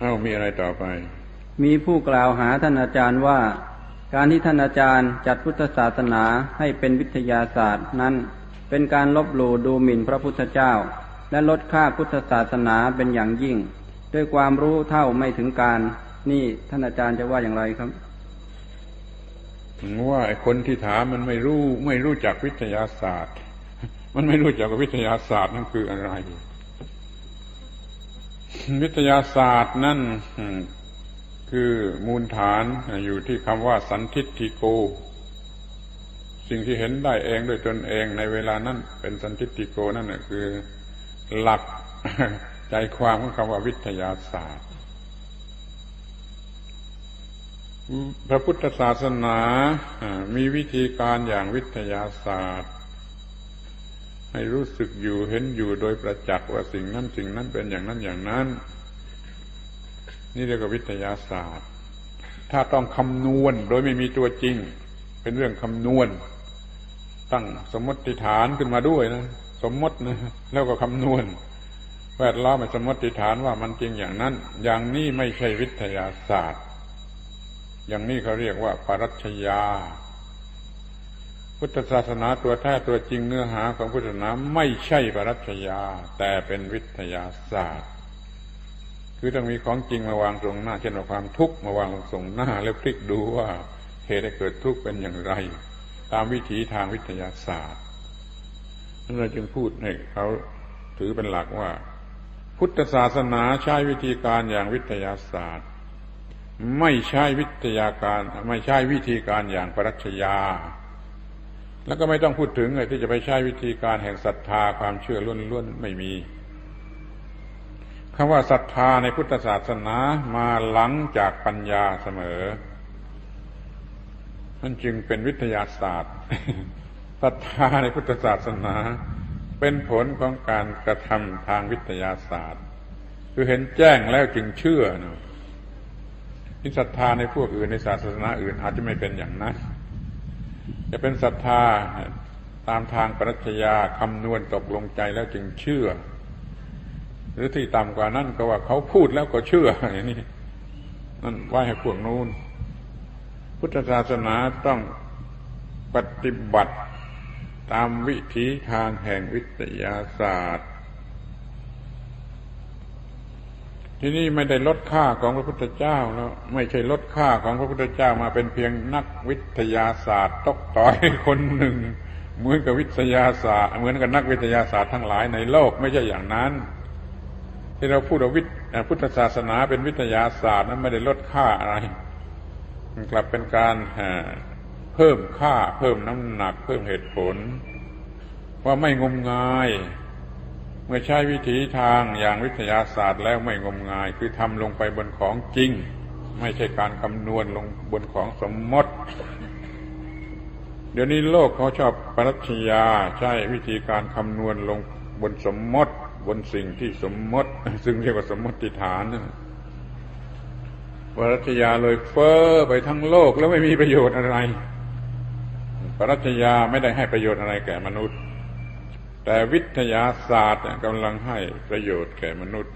เอ้ามีอะไรต่อไป มีผู้กล่าวหาท่านอาจารย์ว่า การที่ท่านอาจารย์จัดพุทธศาสนาให้เป็นวิทยาศาสตร์นั้น เป็นการลบหลู่ดูหมิ่นพระพุทธเจ้า และลดค่าพุทธศาสนาเป็นอย่างยิ่ง ด้วยความรู้เท่าไม่ถึงการ นี่ท่านอาจารย์จะว่าอย่างไรครับว่าไอ้คนที่ถามมันไม่รู้ไม่รู้จักวิทยาศาสตร์ มันไม่รู้จักว่าวิทยาศาสตร์นั่นคืออะไร วิทยาศาสตร์นั่นคือมูลฐานอยู่ที่คำว่าสันทิฏฐิโก สิ่งที่เห็นได้เองด้วยตนเองในเวลานั้นเป็นสันทิฏฐิโกนั่นคือหลักใจความของคำว่าวิทยาศาสตร์ พระพุทธศาสนามีวิธีการอย่างวิทยาศาสตร์ ให้รู้สึกอยู่เห็นอยู่โดยประจักษ์ว่าสิ่งนั้นสิ่งนั้นเป็นอย่างนั้นอย่างนั้น นี่เรียกว่าวิทยาศาสตร์ ถ้าต้องคำนวณโดยไม่มีตัวจริง เป็นเรื่องคำนวณ ตั้งสมมติฐานขึ้นมาด้วยนะสมมตินะแล้วก็คำนวณแวดล้อมสมมติฐานว่ามันจริงอย่างนั้น อย่างนี้ไม่ใช่วิทยาศาสตร์ อย่างนี้เขาเรียกว่าปรัชญา พุทธศาสนาตัวแท้ตัวจริงเนื้อหาของพุทธศาสนาไม่ใช่ปรัชญาแต่เป็นวิทยาศาสตร์ คือต้องมีของจริงมาวางตรงหน้า เช่นว่าความทุกข์มาวางตรงหน้า แล้วพลิกดูว่าเหตุให้เกิดทุกข์เป็นอย่างไร ตามวิถีทางวิทยาศาสตร์นั่นเราจึงพูดให้เขาถือเป็นหลักว่า พุทธศาสนาใช้วิธีการอย่างวิทยาศาสตร์ ไม่ใช่วิทยาการไม่ใช่วิธีการอย่างปรัชญา แล้วก็ไม่ต้องพูดถึงเลยที่จะไปใช้วิธีการแห่งศรัทธาความเชื่อล้วนๆไม่มีคำว่าศรัทธาในพุทธศาสนามาหลังจากปัญญาเสมอมันจึงเป็นวิทยาศาสตร์ศรัทธาในพุทธศาสนา เป็นผลของการกระทำทางวิทยาศาสตร์ คือเห็นแจ้งแล้วจึงเชื่อนะที่ศรัทธาในพวกอื่นในศาสนาอื่นอาจจะไม่เป็นอย่างนั้น จะเป็นศรัทธาตามทางปรัชญาคำนวณตกลงใจแล้วจึงเชื่อ หรือที่ต่ำกว่านั้นก็ว่าเขาพูดแล้วก็เชื่ออย่างนี้นั่นว่าให้พวกนู้นพุทธศาสนาต้องปฏิบัติตามวิถีทางแห่งวิทยาศาสตร์ ที่นี่ไม่ได้ลดค่าของพระพุทธเจ้าแล้วไม่ใช่ลดค่าของพระพุทธเจ้ามาเป็นเพียงนักวิทยาศาสตร์ตกต่อยคนหนึ่ง เหมือนกับวิทยาศาสตร์ เหมือนกับนักวิทยาศาสตร์ทั้งหลายในโลกไม่ใช่อย่างนั้น ที่เราพูดว่าวิพุทธศาสนาเป็นวิทยาศาสตร์นั้นไม่ได้ลดค่าอะไรมันกลับเป็นการเพิ่มค่าเพิ่มน้ำหนักเพิ่มเหตุผล ว่าไม่งมงาย มื่อใช้วิถีทางอย่างวิทยาศาสตร์แล้วไม่งมงาย คือทำลงไปบนของจริง ไม่ใช่การคำนวณลงบนของสมมติ เดี๋ยวนี้โลกเขาชอบปรัชญาใช้วิธีการคำนวณลงบนสมมติ บนสิ่งที่สมมติ ซึ่งเรียกว่าสมมติฐานปรัชญาเลยเฟ้อไปทั้งโลกแล้วไม่มีประโยชน์อะไรปรัชญาไม่ได้ให้ประโยชน์อะไรแก่มนุษย์ แต่วิทยาศาสตร์กำลังให้ประโยชน์แก่มนุษย์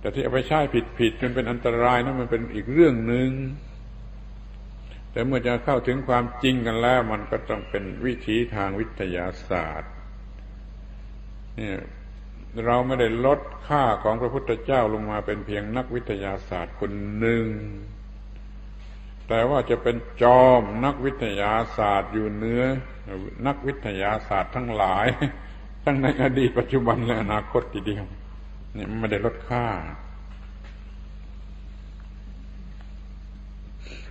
แต่ที่เอาไปใช้ผิดผิดจนเป็นอันตรายนะั้นมันเป็นอีกเรื่องหนึ่งแต่เมื่อจะเข้าถึงความจริงกันแล้ว มันก็ต้องเป็นวิถีทางวิทยาศาสตร์เนี่ยเราไม่ได้ลดค่าของพระพุทธเจ้าลงมาเป็นเพียงนักวิทยาศาสตร์คนหนึ่ง แต่ว่าจะเป็นจอมนักวิทยาศาสตร์อยู่เนื้อ นักวิทยาศาสตร์ทั้งหลาย ทั้งในอดีตปัจจุบันและอนาคตทีเดียวนี่ไม่ได้ลดค่า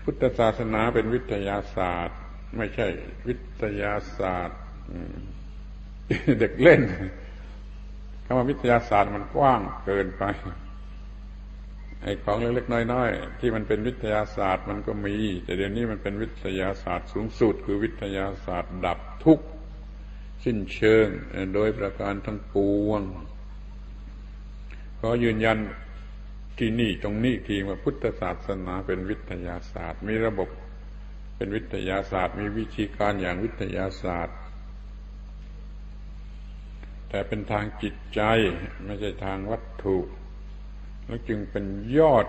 พุทธศาสนาเป็นวิทยาศาสตร์ ไม่ใช่วิทยาศาสตร์เด็กเล่นคำว่าวิทยาศาสตร์มันกว้างเกินไป ไอ้ของเล็กๆน้อยๆที่มันเป็นวิทยาศาสตร์มันก็มี แต่เดี๋ยวนี้มันเป็นวิทยาศาสตร์สูงสุด คือวิทยาศาสตร์ดับทุกข์สิ้นเชิง โดยประการทั้งปวงขอยืนยันที่นี่ตรงนี้ทีว่าพุทธศาสนาเป็นวิทยาศาสตร์ มีระบบเป็นวิทยาศาสตร์ มีวิธีการอย่างวิทยาศาสตร์ แต่เป็นทางจิตใจไม่ใช่ทางวัตถุ แล้วจึงเป็นยอด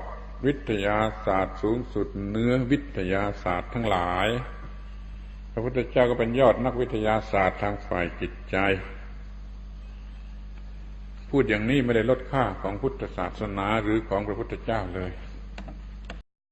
วิทยาศาสตร์สูงสุดเนื้อวิทยาศาสตร์ทั้งหลาย พระพุทธเจ้าก็เป็นยอดนักวิทยาศาสตร์ทางฝ่ายจิตใจ พูดอย่างนี้ไม่ได้ลดค่าของพุทธศาสนาหรือของพระพุทธเจ้าเลย